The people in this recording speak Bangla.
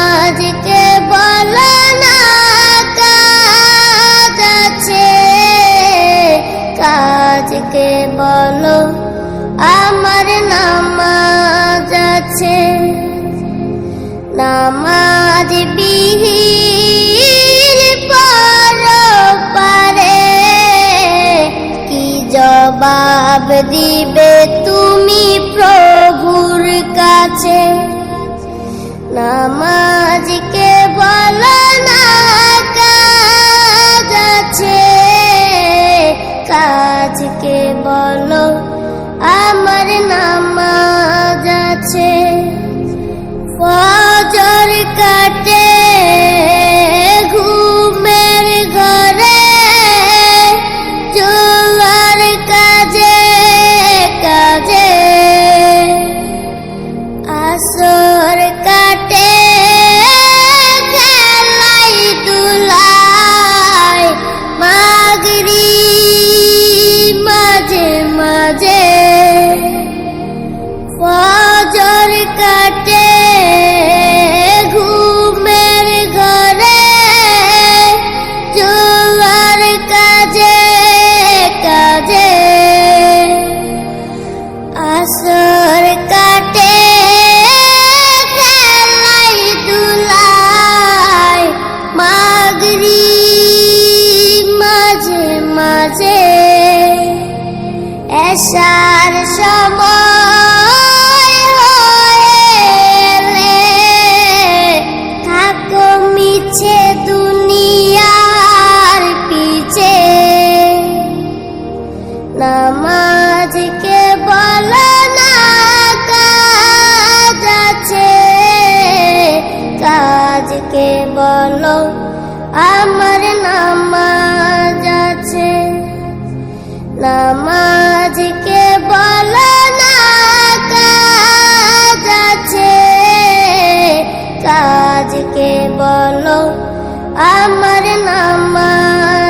নামাজকে বলো না কাজ আছে। কাজকে বলো, আমার নামাজ আছে। নামাজ বিহীন পর কি জবাব দিবে তুমি প্রভুর কাছে? নামাজকে আসর কাটে, খেলাই দুলাই মাগরি মাঝে মাঝে। এসার সময় হয়ে থাকো মিছে দুনিয়ার পিছে। নামাজকে বলা বলো আমার নামাজ আছে। নামাজকে বলো না কাজ কে বলো আমার নামাজ